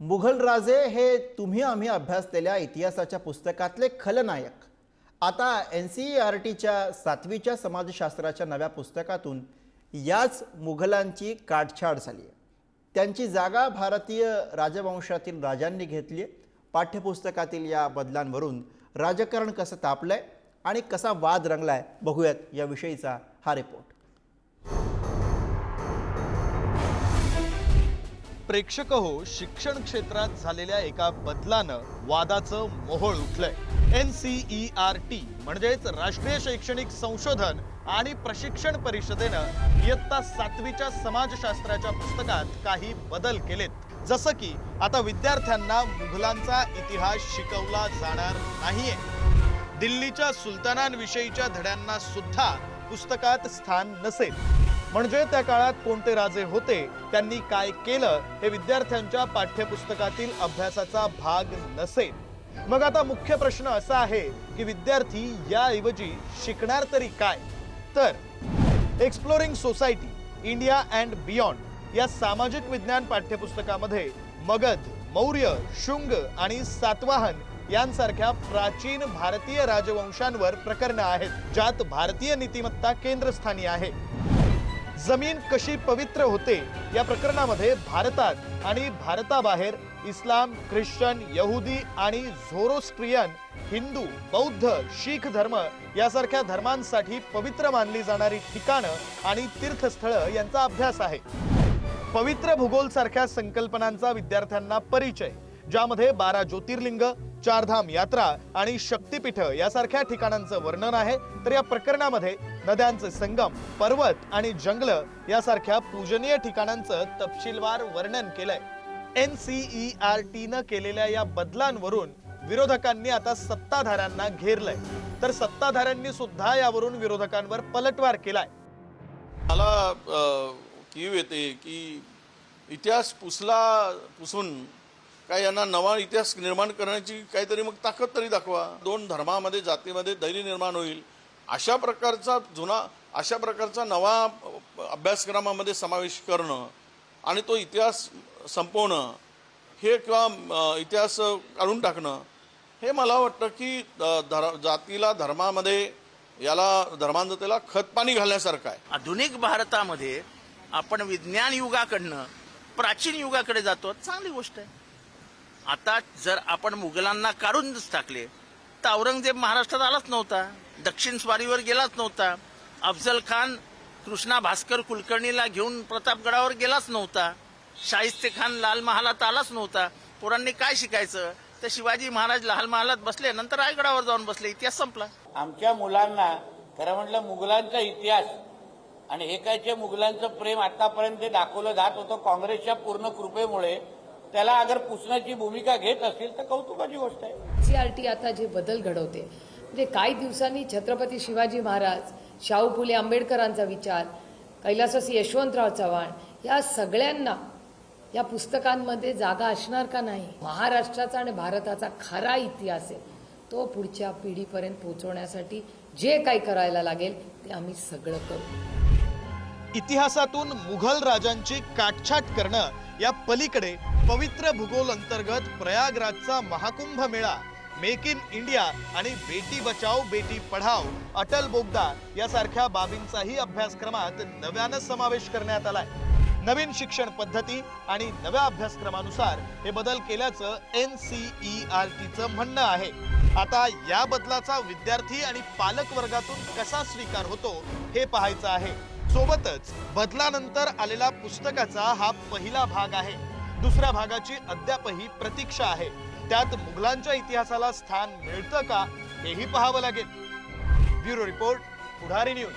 मुघल राजे हे तुम्ही आम्ही अभ्यासलेल्या इतिहासाच्या पुस्तकातले खलनायक. आता एन सी ई आर टीच्या सातवीच्या समाजशास्त्राच्या नव्या पुस्तकातून याच मुघलांची काटछाड झाली आहे. त्यांची जागा भारतीय राजवंशातील राजांनी घेतली आहे. पाठ्यपुस्तकातील या बदलांवरून राजकारण कसं तापलंय आणि कसा वाद रंगलाय बघूयात याविषयीचा हा रिपोर्ट प्रेक्षक हो शिक्षण क्षेत्रात झालेल्या एका बदलानं वादाचं मोहळ उठलंय. N C E R T म्हणजेच राष्ट्रीय शैक्षणिक संशोधन आणि प्रशिक्षण परिषदेनं इयत्ता सातवीच्या समाजशास्त्राच्या पुस्तकात काही बदल केलेत. जसं की आता विद्यार्थ्यांना मुघलांचा इतिहास शिकवला जाणार नाहीये. दिल्लीच्या सुलतानांविषयीच्या धड्यांना सुद्धा पुस्तकात स्थान नसेल. म्हणजे त्या काळात कोणते राजे होते त्यांनी काय केलं हे विद्यार्थ्यांच्या पाठ्यपुस्तकातील अभ्यासाचा भाग नसेल. मग आता मुख्य प्रश्न असा आहे की विद्यार्थी याऐवजी शिकणार तरी काय? तर exploring society India and beyond या सामाजिक विज्ञान पाठ्यपुस्तकामध्ये मगध मौर्य शुंग आणि सातवाहन यांसारख्या प्राचीन भारतीय राजवंशांवर प्रकरणं आहेत ज्यात भारतीय नीतिमत्ता केंद्रस्थानी आहे. जमीन कशी पवित्र होते या प्रकरणामध्ये भारतात आणि भारताबाहेर इस्लाम ख्रिश्चन यहुदी आणि झोरोस्ट्रियन हिंदू बौद्ध शीख धर्म यासारख्या धर्मांसाठी पवित्र मानली जाणारी ठिकाणं आणि तीर्थस्थळं यांचा अभ्यास आहे. पवित्र भूगोल सारख्या संकल्पनांचा विद्यार्थ्यांना परिचय ज्यामध्ये बारा ज्योतिर्लिंग चारधाम यात्रा आणि शक्तिपीठ यासारख्या ठिकाणांचं वर्णन आहे. तर या प्रकरणामध्ये नद्यांचे संगम पर्वत आणि जंगल यासारख्या पूजनीय ठिकाणांचं तपशीलवार वर्णन केलंय. एन सी ई आर टीनं केलेल्या या बदलांवरून विरोधकांनी आता सत्ताधाऱ्यांना घेरलंय. तर सत्ताधाऱ्यांनी सुद्धा यावरून विरोधकांवर पलटवार केलाय. मला कीव येते की इतिहास पुसला पुसून काय यांना नवा इतिहास निर्माण करण्याची काहीतरी मग ताकद तरी दाखवा. दोन धर्मामध्ये जातीमध्ये धैर्य निर्माण होईल. अशा प्रकारचा जुना अशा प्रकारचा नवा अभ्यासक्रमामध्ये समावेश करणं आणि तो इतिहास संपवणं हे किंवा इतिहास काढून टाकणं हे मला वाटतं की धर जातीला धर्मामध्ये याला धर्मांधतेला खतपाणी घालण्यासारखं आहे. आधुनिक भारतामध्ये आपण विज्ञान युगाकडनं प्राचीन युगाकडे जातो. चांगली गोष्ट आहे. आता जर आपण मुघलांना काढूनच टाकले तर औरंगजेब महाराष्ट्रात आलाच नव्हता. दक्षिण स्वारीवर गेलाच नव्हता. अफजल खान कृष्णा भास्कर कुलकर्णीला घेऊन प्रतापगडावर गेलाच नव्हता. शाहिस्ते खान लाल महालात आलाच नव्हता. पोरांनी काय शिकायचं? तर शिवाजी महाराज लाल महालात बसले नंतर रायगडावर जाऊन बसले. इतिहास संपला. आमच्या मुलांना खरं म्हटलं मुघलांचा इतिहास आणि हे काय मुघलांचं प्रेम आतापर्यंत दाखवलं जात होतं काँग्रेसच्या पूर्ण कृपेमुळे त्याला अगर पुसण्याची भूमिका घेत असतील तर कौतुकाची गोष्ट आहे. सीआरटी आता जे बदल घडवते म्हणजे काही दिवसांनी छत्रपती शिवाजी महाराज शाहू फुले आंबेडकरांचा विचार कैलासवासी यशवंतराव चव्हाण या सगळ्यांना या पुस्तकांमध्ये जागा असणार का नाही? महाराष्ट्राचा आणि भारताचा खरा इतिहास आहे. तो पुढच्या पिढीपर्यंत पोहोचवण्यासाठी जे काही करायला लागेल ते आम्ही सगळं करू. इतिहासातून मुघल राजांची काटछाट करणं या पलीकडे पवित्र भूगोल अंतर्गत प्रयागराजचा महाकुंभ मेळा मेक इन इंडिया आणि बेटी बचाओ बेटी पढाओ अटल बोगदा यासारख्या बाबींचाही अभ्यासक्रमात नव्यानं समावेश करण्यात आलाय. नवीन शिक्षण पद्धती आणि नव्या अभ्यासक्रमानुसार हे बदल केल्याचं एन सी ई आर टीचं म्हणणं आहे. आता या बदलाचा विद्यार्थी आणि पालक वर्गातून कसा स्वीकार होतो हे पाहायचं आहे. सोबतच बदलानंतर आलेला पुस्तकाचा हा पहिला भाग आहे. दुसऱ्या भागाची अद्यापही प्रतीक्षा आहे. त्यात मुघलांच्या इतिहासाला स्थान मिळतं का हेही पाहावं लागेल. Bureau report Pudhari news.